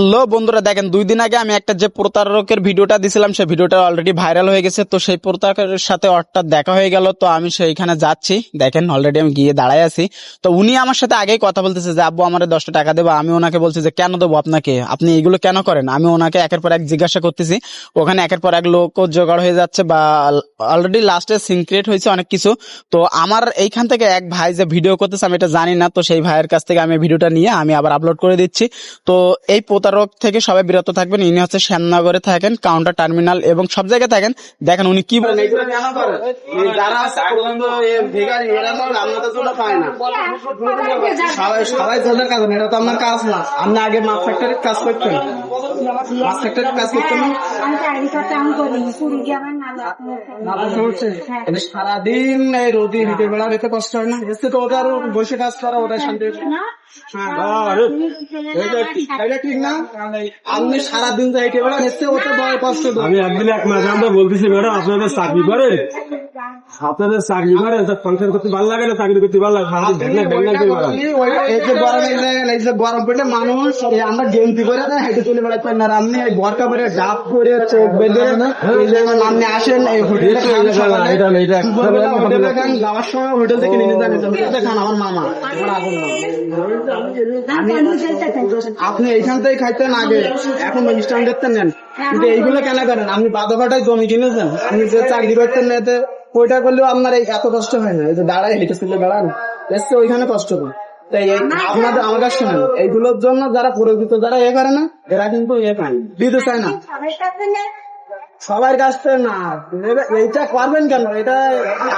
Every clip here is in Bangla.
হ্যালো বন্ধুরা, দেখেন, দুই দিন আগে আমি একটা যে প্রতারকের ভিডিওটা দিছিলাম, সেই ভিডিওটা অলরেডি ভাইরাল হয়ে গেছে। তো সেই প্রতারকের সাথে অর্থাৎ দেখা হয়ে গেল, তো আমি সেইখানে যাচ্ছি। দেখেন অলরেডি আমি গিয়ে দাঁড়ায় আছি। তো উনি আমার সাথে আগেই কথা বলতেছে যে, আব্বু, আমার দশটা টাকা দেবো। আমি ওনাকে বলছি যে, কেন দেবো আপনাকে? আপনি এগুলো কেন করেন? আমি ওনাকে একের পর এক জিজ্ঞাসা করতেছি। ওখানে একের পর এক লোক জোগাড় হয়ে যাচ্ছে বা অলরেডি লাস্টে সিনক্রিয়েট হয়েছে অনেক কিছু। তো আমার এইখান থেকে এক ভাই যে ভিডিও করতেছে, আমি এটা জানি না। তো সেই ভাইয়ের কাছ থেকে আমি ভিডিওটা নিয়ে আমি আবার আপলোড করে দিচ্ছি। তো এই প্রতারক থেকে সবাই বিরত থাকবেন। ইনি হচ্ছে শ্যামনগরে থাকেন, কাউন্টার টার্মিনাল এবং সব জায়গায় থাকেন। দেখেন উনি কি বলেন। সবাই সবাই কাজ না। আপনি আগে মাছ ফ্যাক্টরির কাজ করতেন। মাছ কাজ করতেন না? আমি চাকরি করতে করি পুরী গিয়ে আমার নাম এটা সারাদিন এই রোদি হেঁটে বেড়া রেখে কষ্ট হয় না। এসে তো ওটা আরও বসে কাজ করা ওটাই শান্তি হ্যাঁ, এটা ঠিক- এটা ঠিক না? আপনি সারাদিন তো হেঁটে বেড়া এসে ওটা কষ্ট আমি একদিন এক মাস আমরা বলতেছি ম্যাডাম আপনাদের চাকরি করে? আপনাদের চাকরি করে করতে ভালো লাগে না চাকরি করতে ভালো লাগে? গরম পেটে মানুষ আমরা গেমতি করে হেঁটে চলে বেড়াচ্ছেন না আর বরকা পরে ডাব করে চোখ বেঁধে এই আসেন এই হোটেলে যাওয়ার সময় হোটেল থেকে নিয়ে যান খান আমার মামা। আপনি এইখান থেকে খাইতেন আগে এখন স্ট্যান্ড দেখতেন নেন। কিন্তু এইগুলো কেন করেন? আপনি বাদ বাদোঘাটায় জমি কিনেছেন আপনি যে চাকরি করতেন না এতে ওইটা করলেও আপনার এই এত কষ্ট হয় না। দাঁড়ায় হেঁটে চলে বেড়ান এসছে ওইখানে কষ্ট তাই আপনাদের আমার কাছে শোনেন এইগুলোর জন্য যারা পুরোহিত যারা এ করে না এরা কিন্তু এ পায় না, দিতে চায় না। সবার কাছ থেকে না। এইটা করবেন কেন? এটা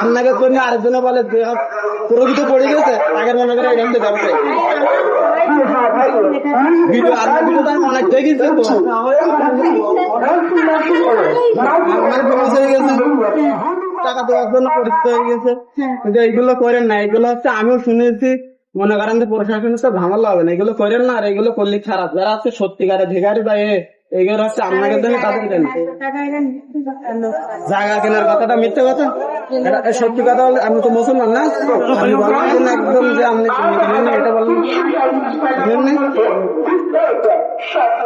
আপনাকে জন্য আরেকজনে বলে যে পুরোহিত পড়ে গেছে আগের মনে করে এখান থেকে অনেক দেখেছি তো। আপনার হয়ে গেছে। টাকা দেওয়ার জন্য পরিচিত হয়ে গেছে। কিন্তু এইগুলো করেন না, এগুলো হচ্ছে আমিও শুনেছি, মনে করেন যে প্রশাসনের সাথে ঝামেলা হবে না, এগুলো করেন না আর এগুলো করলে খারাপ। যারা আছে সত্যিকারে ভেগারি বা এগুলো হচ্ছে আপনাকে জন্য তাদের জায়গা কেনার কথাটা মিথ্যে কথা? সত্যি কথা হলে আমি তো মুসলমান না। আমি বললাম না একদম যে আপনি এটা বললাম কিনেন না?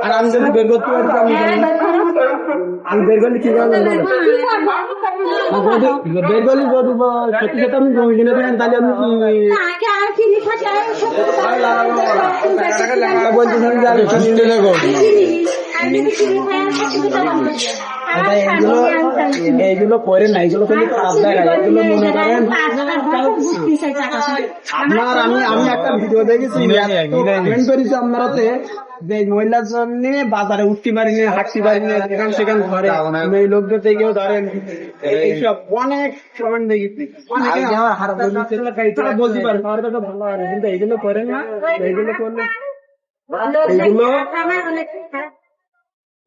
আর আমি যদি বের করতে পারি আমি আমি বের করলে কি বলেন? আর বের করলে সত্যি কথা আমি জমি কিনে দেবেন তাহলে আমি বলতেছেন যে আমি কিনে নেব? এটা এইগুলো করেন না এইগুলো কিন্তু খারাপ দেখায় এগুলো মনে করেন আপনার আমি আমি একটা ভিডিও দেখেছি কমেন্ট করেছি আপনারাতে যে মহিলার জন্য বাজারে উঠতে পারি না হাঁটতে পারি না যেখান সেখান ধরে এই লোকদের থেকেও ধরেন এইসব অনেক কমেন্ট দেখেছি বলতে পারে সবার কাছে ভালো হয় কিন্তু এইগুলো করেন না এইগুলো করলে এইগুলো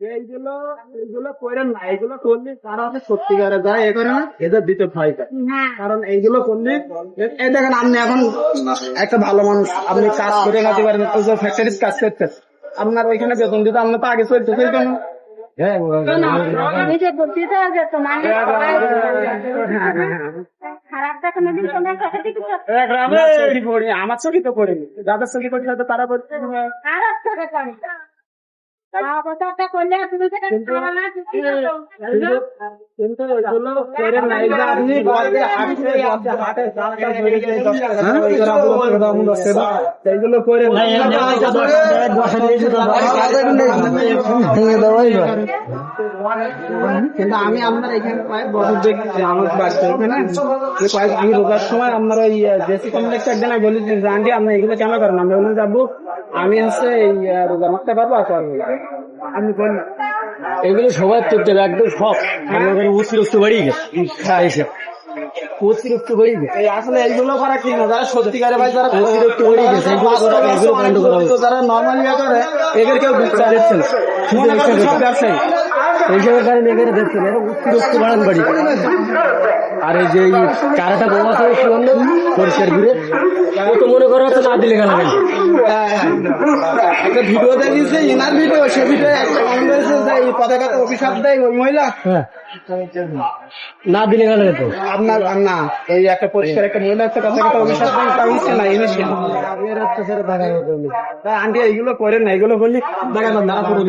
এইগুলো এইগুলো করেন না এইগুলো করলে তারা হচ্ছে সত্যিকারের যারা এ করে না এদের দিতে ভয় পায় কারণ এইগুলো করলে এই দেখেন আপনি এখন একটা ভালো মানুষ আপনি কাজ করে খাতে পারেন ফ্যাক্টরির কাজ করতেন আপনার ওইখানে বেতন দিতে আপনার তো আগে চলতে কেন হ্যাঁ আমার চোখে তো পড়েনি যাদের চোখে পড়ছে হয়তো তারা বলছে কিন্তু- হ্যাঁ? আমি আপনার এখানে কয়েক বছর দেখি আমার বাড়িতে কয়েক আমি রোজার সময় আপনার ওই জেসি কমপ্লেক্স একদিন আমি বলি যে আন্টি আপনি এগুলো কেন করেন? আমি বললাম যাব আমি হচ্ছে এই রোজা মারতে পারব আর পারব না। বল এগুলো সবাই করতে হবে একদম সব। আমাদের অতিরিক্ত বাড়িয়ে গেছে হ্যাঁ এসে। অতিরিক্ত গেছে আসলে এইগুলো করা ঠিক না। যারা সত্যিকারে ভাই যারা অতিরিক্ত বেড়ে গেছে, নর্মাল ইয়ে করে এদের কেউ বিচার দিচ্ছে না। ব্যবসায়ী। কারণে এখানে দেখছেন এরা অতিরিক্ত বাড়ান বাড়ি। আর এই যে এই বোমা থাকে সুগন্ধ পরিষ্কার ঘুরে। ও তো মনে করা হচ্ছে না দিলে গেল একটা ভিডিও দেখিয়েছে ইনার ভিডিও সে ভিডিও একটা কমেন্ট হয়েছে যে এই অভিশাপ দেয় ওই মহিলা। হ্যাঁ। না দিলে গেল তো আপনার না এই একটা পরিষ্কার একটা মহিলা একটা পতাকা অভিশাপ দেয় তা হচ্ছে না আন্টি এইগুলো করেন না এগুলো দেখা না পুরো